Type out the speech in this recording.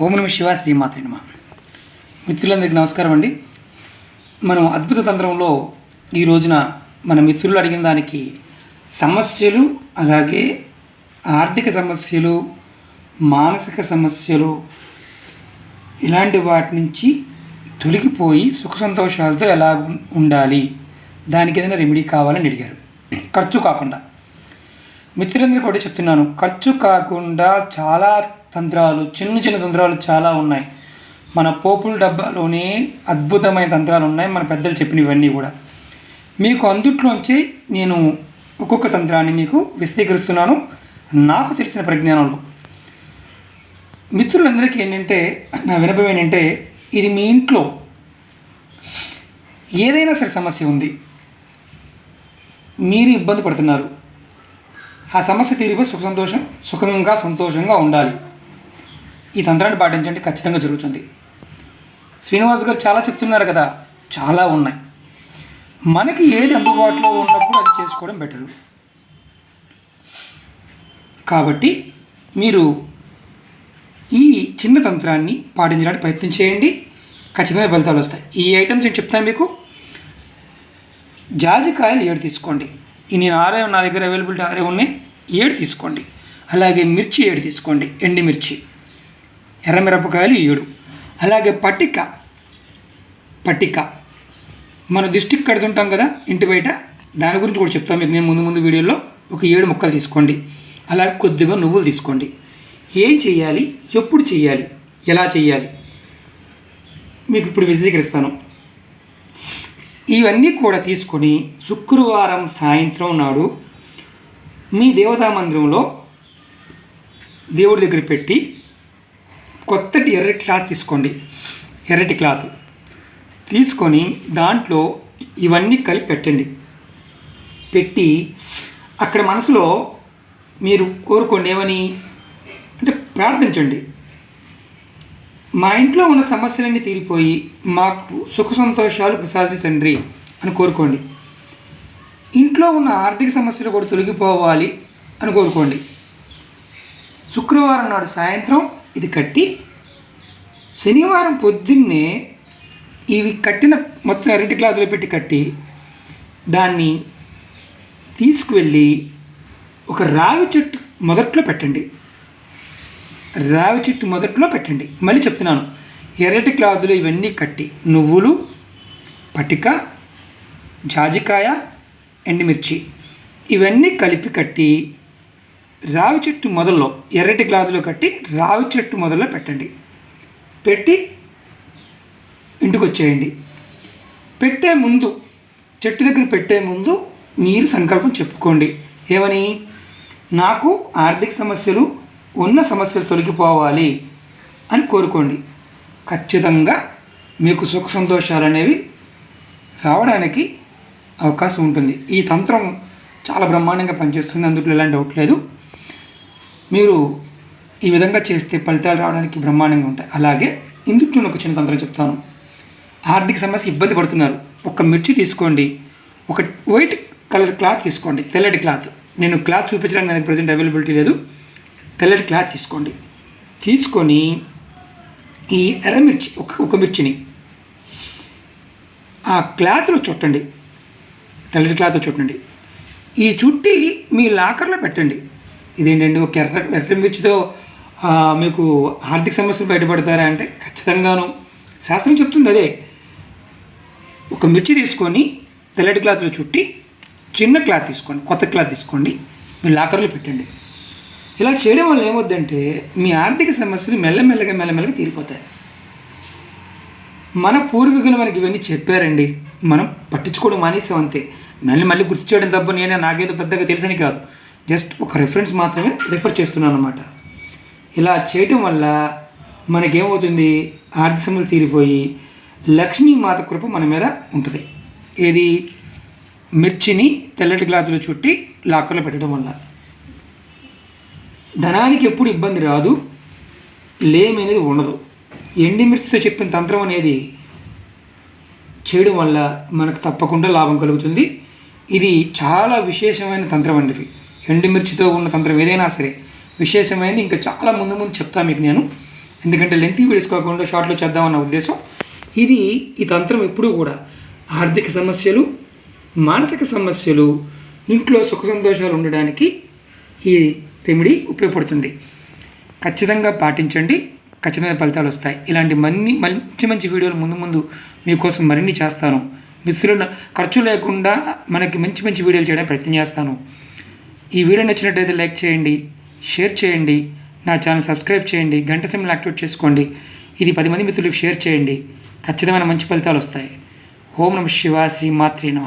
ఓం నమ శివ శ్రీమాత నమ. మిత్రులందరికీ నమస్కారం అండి. మనం అద్భుత తంత్రంలో ఈ రోజున మన మిత్రులు అడిగిన దానికి సమస్యలు అలాగే ఆర్థిక సమస్యలు మానసిక సమస్యలు ఇలాంటి వాటి నుంచి తొలగిపోయి సుఖ సంతోషాలతో ఎలా ఉండాలి? దానికి ఏదైనా రెమెడీ కావాలని అడిగారు. ఖర్చు కాకుండా. మిత్రులందరికీ కూడా చెప్తున్నాను. ఖర్చు కాకుండా చాలా తంత్రాలు చిన్న చిన్న తంత్రాలు చాలా ఉన్నాయి. మన పోపుల డబ్బాలోనే అద్భుతమైన తంత్రాలు ఉన్నాయి. మన పెద్దలు చెప్పినవన్నీ కూడా. మీకు అందుట్లోంచి నేను ఒక్కొక్క తంత్రాన్ని మీకు విశదీకరిస్తున్నాను. నాకు తెలిసిన ప్రజ్ఞానంలో. మిత్రులందరికీ ఏంటంటే నా వినపం ఏంటంటే ఇది మీ ఇంట్లో ఏదైనా సరే సమస్య ఉంది. మీరు ఇబ్బంది పడుతున్నారు. ఆ సమస్య తీరిపోయి సుఖ సంతోషం సుఖంగా సంతోషంగా ఉండాలి. ఈ తంత్రాన్ని పాటించండి ఖచ్చితంగా జరుగుతుంది. శ్రీనివాస్ గారు చాలా చెప్తున్నారు కదా చాలా ఉన్నాయి. మనకి ఏది అందుబాటులో ఉన్నప్పుడు అది చేసుకోవడం బెటరు కాబట్టి మీరు ఈ చిన్న తంత్రాన్ని పాటించడానికి ప్రయత్నం చేయండి ఖచ్చితమైన ఫలితాలు వస్తాయి. ఈ ఐటమ్స్ నేను చెప్తాను మీకు. జాజికాయలు ఏడు తీసుకోండి. నేను ఆరే నా దగ్గర అవైలబిలిటీ ఆరే ఉన్నాయి ఏడు తీసుకోండి. అలాగే మిర్చి ఏడు తీసుకోండి ఎండి మిర్చి. ఎర్రమిరపకాయలు ఏడు. అలాగే పట్టిక పట్టిక మన దిష్టికి కడుతుంటాం కదా ఇంటి బయట దాని గురించి కూడా చెప్తాను మీకు నేను ముందు ముందు వీడియోలో. ఒక ఏడు ముక్కలు తీసుకోండి. అలాగే కొద్దిగా నువ్వులు తీసుకోండి. ఏం చేయాలి ఎప్పుడు చేయాలి ఎలా చేయాలి? మీకు ఇప్పుడు విశదీకరిస్తాను. ఇవన్నీ కూడా తీసుకొని శుక్రవారం సాయంత్రం నాడు మీ దేవతా మందిరంలో దేవుడి దగ్గర పెట్టి కొత్తటి ఎర్రటి క్లాత్ తీసుకోండి. ఎర్రటి క్లాత్. తీసుకొని దాంట్లో ఇవన్నీ కలిపి పెట్టండి. పెట్టి అక్కడ మనసులో మీరు కోరుకోండి ఏమని అంటే ప్రార్థించండి. మా ఇంట్లో ఉన్న సమస్యలన్నీ తీరిపోయి మాకు సుఖ సంతోషాలు తండ్రి అని కోరుకోండి. ఇంట్లో ఉన్న ఆర్థిక సమస్యలు కూడా తొలగిపోవాలి అని కోరుకోండి. శుక్రవారం నాడు సాయంత్రం ఇది కట్టి శనివారం పొద్దున్నే ఇవి కట్టిన మొత్తం ఎరటి క్లాతులు పెట్టి కట్టి దాన్ని తీసుకువెళ్ళి ఒక రావి చెట్టు మొదట్లో పెట్టండి. రావి చెట్టు మొదట్లో పెట్టండి. మళ్ళీ చెప్తున్నాను. ఎర్రటి క్లాతులు ఇవన్నీ కట్టి నువ్వులు పటిక జాజికాయ ఎండుమిర్చి ఇవన్నీ కలిపి కట్టి రావి చెట్టు మొదల్లో ఎర్రటి క్లాతులో కట్టి రావి చెట్టు మొదల్లో పెట్టండి. పెట్టి ఇంటికి వచ్చేయండి పెట్టే ముందు చెట్టు దగ్గర పెట్టే ముందు మీరు సంకల్పం చెప్పుకోండి. ఏమని? నాకు ఆర్థిక సమస్యలు ఉన్న సమస్యలు తొలగిపోవాలి అని కోరుకోండి. ఖచ్చితంగా మీకు సుఖ సంతోషాలు అనేవి రావడానికి అవకాశం ఉంటుంది. ఈ తంత్రం చాలా బ్రహ్మాండంగా పనిచేస్తుంది. అందులో ఎలాంటి డౌట్ లేదు. మీరు ఈ విధంగా చేస్తే ఫలితాలు రావడానికి బ్రహ్మాండంగా ఉంటాయి. అలాగే ఇందుకు నేను ఒక చిన్న తంత్రం చెప్తాను. ఆర్థిక సమస్య ఇబ్బంది పడుతున్నారు. ఒక మిర్చి తీసుకోండి. ఒక వైట్ కలర్ క్లాత్ తీసుకోండి. తెల్లటి క్లాత్. నేను క్లాత్ చూపించడానికి నాకు ప్రజెంట్ అవైలబిలిటీ లేదు. తెల్లటి క్లాత్ తీసుకోండి. తీసుకొని ఈ ఎర్రమిర్చి ఒక ఒక మిర్చిని ఆ క్లాత్లో చుట్టండి. తెల్లటి క్లాత్లో చుట్టండి. ఈ చుట్టి మీ లాకర్లో పెట్టండి. ఇదేంటండి ఒక ఎర్ర ఎర్ర మిర్చితో మీకు ఆర్థిక సమస్యలు బయటపడతారా అంటే ఖచ్చితంగాను. శాస్త్రం చెప్తుంది అదే. ఒక మిర్చి తీసుకొని తెల్లటి క్లాత్లో చుట్టి చిన్న క్లాత్ తీసుకోండి కొత్త క్లాత్ తీసుకోండి మీ లాకర్లో పెట్టండి. ఇలా చేయడం వల్ల ఏమొద్దంటే మీ ఆర్థిక సమస్యలు మెల్లమెల్లగా మెల్లమెల్లగా తీరిపోతాయి. మన పూర్వీకులు మనకి ఇవన్నీ చెప్పారండి. మనం పట్టించుకోవడం మానేసాం అంతే. మళ్ళీ మళ్ళీ గుర్తు చేయడం తప్ప నేనే నాకేదో పెద్దగా తెలుసని కాదు. జస్ట్ ఒక రెఫరెన్స్ మాత్రమే రిఫర్ చేస్తున్నాను అనమాట ఇలా చేయటం వల్ల మనకేమవుతుంది? ఆర్థిక సమస్యలు తీరిపోయి లక్ష్మీ మాత కృప మన మీద ఉంటుంది. ఏది? మిర్చిని తెల్లటి గ్లాసులో చుట్టి లాకర్లో పెట్టడం వల్ల. ధనానికి ఎప్పుడు ఇబ్బంది రాదు లేమి అనేది ఉండదు. ఎండి మిర్చితో చెప్పిన తంత్రం అనేది చేయడం వల్ల మనకు తప్పకుండా లాభం కలుగుతుంది. ఇది చాలా విశేషమైన తంత్రం అండి ఎండుమిర్చితో ఉన్న తంత్రం ఏదైనా సరే విశేషమైనది ఇంకా చాలా ముందు ముందు చెప్తాను మీకు నేను. ఎందుకంటే లెంత్ వీడియోస్ కాకుండా షార్ట్లో చేద్దామన్న ఉద్దేశం. ఇది ఈ తంత్రం ఎప్పుడూ కూడా ఆర్థిక సమస్యలు మానసిక సమస్యలు ఇంట్లో సుఖ సంతోషాలు ఉండడానికి ఈ రెమెడీ ఉపయోగపడుతుంది. ఖచ్చితంగా పాటించండి. ఖచ్చితమైన ఫలితాలు వస్తాయి. ఇలాంటి మన్ని మంచి మంచి వీడియోలు ముందు ముందు మీకోసం మరిన్ని చేస్తాను. మిత్రుల ఖర్చు లేకుండా మనకి మంచి మంచి వీడియోలు చేయడానికి ప్రయత్నం చేస్తాను. ఈ వీడియో నచ్చినట్టయితే లైక్ చేయండి షేర్ చేయండి నా ఛానల్ సబ్స్క్రైబ్ చేయండి గంట సింబల్ యాక్టివేట్ చేసుకోండి. ఇది పది మంది మిత్రులకు షేర్ చేయండి. ఖచ్చితమైన మంచి ఫలితాలు వస్తాయి. ఓం నమ శివ శ్రీ నమ.